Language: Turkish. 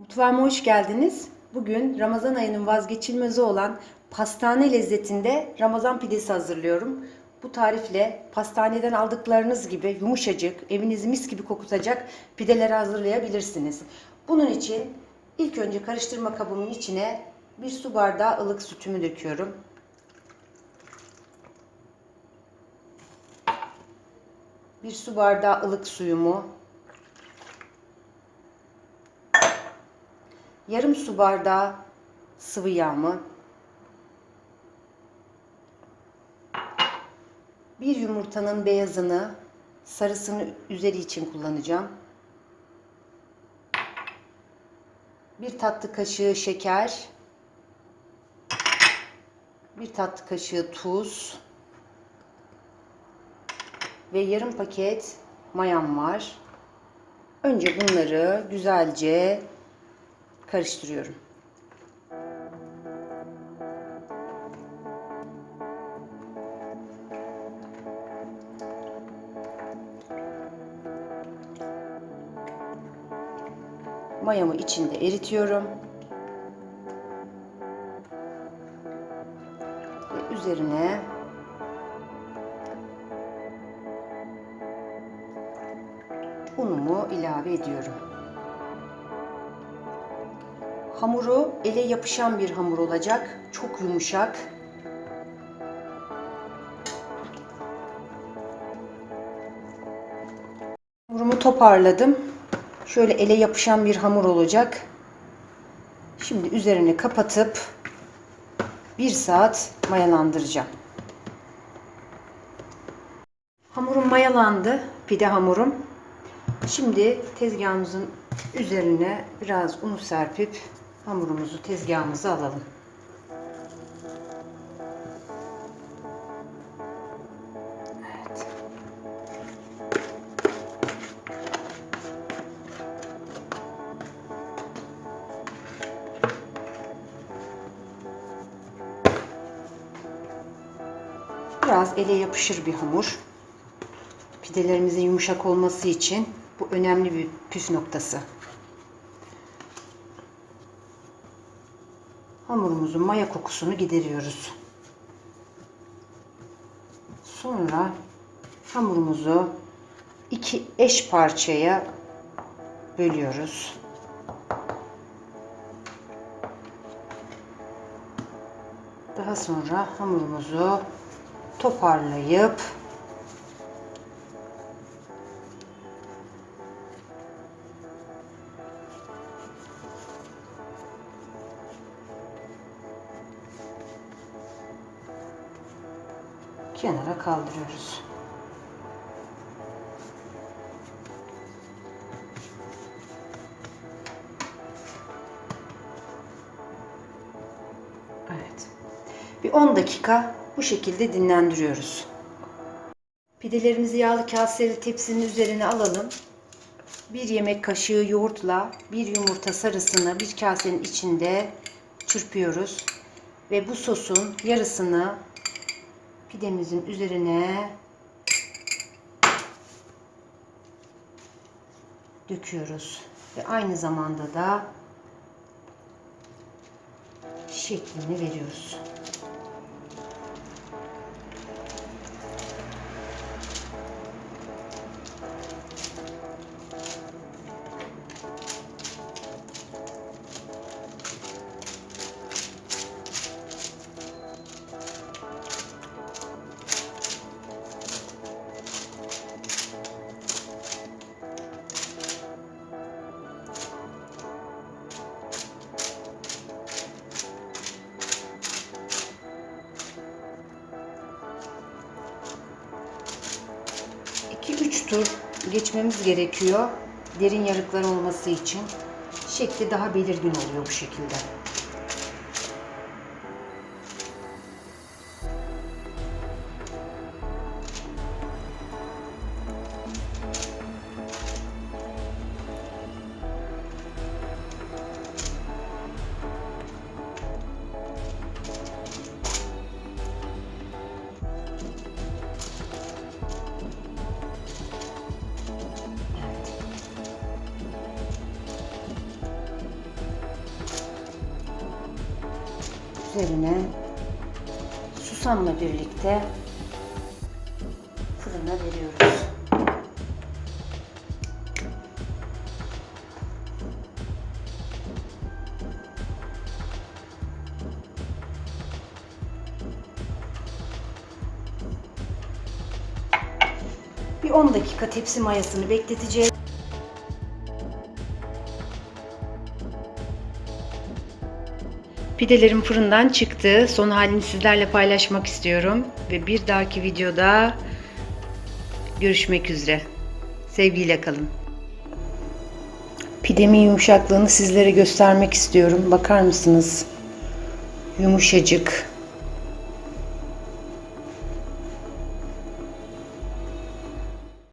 Mutfağıma hoş geldiniz. Bugün Ramazan ayının vazgeçilmezi olan pastane lezzetinde Ramazan pidesi hazırlıyorum. Bu tarifle pastaneden aldıklarınız gibi yumuşacık, evinizi mis gibi kokutacak pideleri hazırlayabilirsiniz. Bunun için ilk önce karıştırma kabımın içine bir su bardağı ılık sütümü döküyorum. Bir su bardağı ılık suyumu, yarım su bardağı sıvı yağımı, bir yumurtanın beyazını, sarısını üzeri için kullanacağım. Bir tatlı kaşığı şeker, bir tatlı kaşığı tuz ve yarım paket mayam var. Önce bunları güzelce karıştırıyorum. Mayamı içinde eritiyorum. Ve üzerine unumu ilave ediyorum. Hamuru ele yapışan bir hamur olacak. Çok yumuşak. Hamurumu toparladım. Şöyle ele yapışan bir hamur olacak. Şimdi üzerine kapatıp bir saat mayalandıracağım. Hamurum mayalandı. Pide hamurum. Şimdi tezgahımızın üzerine biraz un serpip hamurumuzu tezgahımıza alalım. Biraz ele yapışır bir hamur. Pidelerimizin yumuşak olması için bu önemli bir püf noktası. Hamurumuzun maya kokusunu gideriyoruz. Sonra hamurumuzu iki eş parçaya bölüyoruz. Daha sonra hamurumuzu toparlayıp kenara kaldırıyoruz. Evet. Bir 10 dakika bu şekilde dinlendiriyoruz. Pidelerimizi yağlı kaseli tepsinin üzerine alalım. Bir yemek kaşığı yoğurtla bir yumurta sarısını bir kasenin içinde çırpıyoruz. Ve bu sosun yarısını pidemizin üzerine döküyoruz. Ve aynı zamanda da şeklini veriyoruz. İki üç tur geçmemiz gerekiyor. Derin yarıklar olması için. Şekli daha belirgin oluyor bu şekilde. Üzerine susamla birlikte fırına veriyoruz. Bir 10 dakika tepsi mayasını bekleteceğiz. Pidelerim fırından çıktı. Son halini sizlerle paylaşmak istiyorum. Ve bir dahaki videoda görüşmek üzere. Sevgiyle kalın. Pidemin yumuşaklığını sizlere göstermek istiyorum. Bakar mısınız? Yumuşacık.